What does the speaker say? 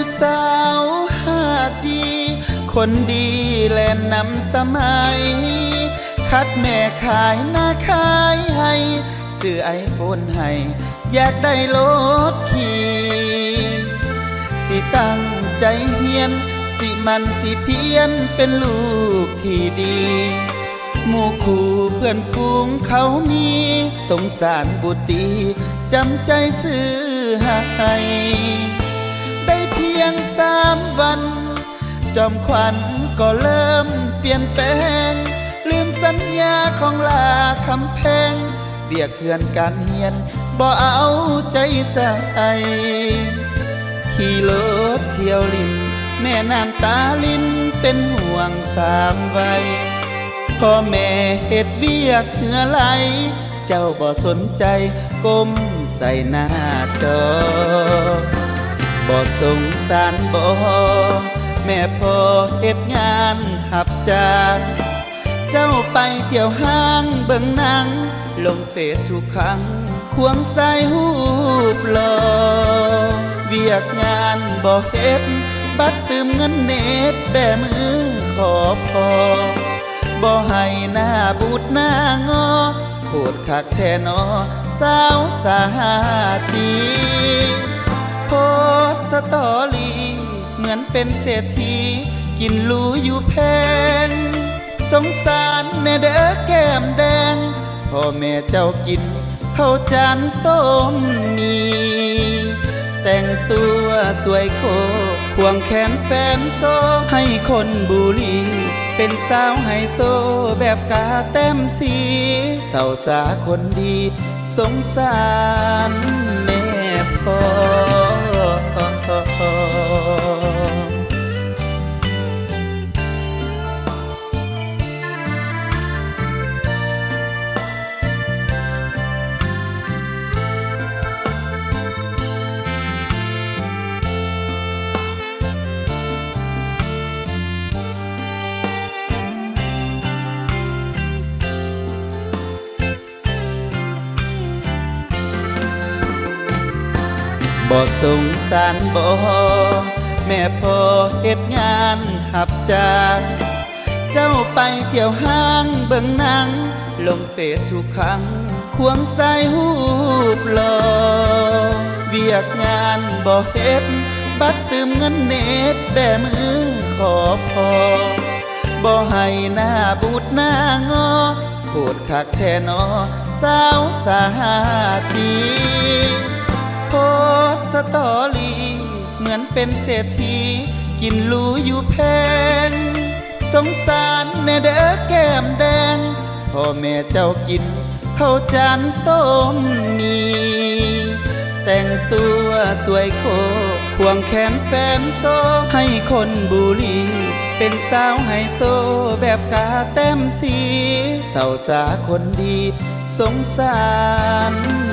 ผู้สาวหาจี คนดีและนำสมัย คัดแม่ขายหน้าขายให้ซื้อไอโฟนให้ อยากได้รถขี่สิตั้งใจเฮียน สิมันสิเพียนเป็นลูกที่ดีหมู่คู่เพื่อนฝูงเขามี สงสารบุตรีจำใจซื้อให้ งสามวัน จอมขวัญก็เริ่มเปลี่ยนแปลง ลืมสัญญาของลาคำแพงเบียกเฮือนการเฮียนบ่เอาใจใส่ขี่รถเที่ยวลินแม่น้ำตาลินเป็นห่วงสามวัยพ่อแม่เฮ็ดเวียกเหนือไหล เจ้าบ่สนใจก้มใส่หน้าจอ บ่สงสารบ่แม่พ่อเฮ็ดงานหับจานเจ้าไปเที่ยวห้างเบิ่งหนัง ลงเฟซทุกครั้ง ควงสายหูปลอเวียกงานบ่เฮ็ด บัตรตืมเงินเน็ตแบมือขอพอบ่ให้หน้าบูดหน้างอโหดคักแท่นอสาวสาจี ตอรี่ เหมือนเป็นเศรษฐี กินหรูอยู่แพง สงสารแน่เด้อแก้มแดง พ่อแม่เจ้ากินข้าวจานต้มมี แต่งตัวสวยโกควงแขนแฟนโซ ให้คนบุรี เป็นสาวไฮโซแบบกาแต้มสีสาวสาคนดี สงสารแม่พ่อ บ่สงสารบ่แม่พ่อเฮ็ดงานหับจานเจ้าไปเที่ยวห้างเบิ่งหนัง ลงเฟซทุกครั้ง ควงสายหูปลอเวียกงานบ่เฮ็ด บัตรตืมเงินเน็ตแบมือขอพอบ่ให้หน้าบูดหน้างอโหดคักแท่นอสาวสาจี โพสต์สตอรี่ เหมือนเป็นเศรษฐี กินหรูอยู่แพง สงสารแนเด้อแก้มแดง พ่อแม่เจ้ากินข้าวจานต้มมี แต่งตัวสวยโคควงแขนแฟนโซ ให้คนบุรี เป็นสาวไฮโซแบบกาแต้มสีสาวสาคนดีสงสาร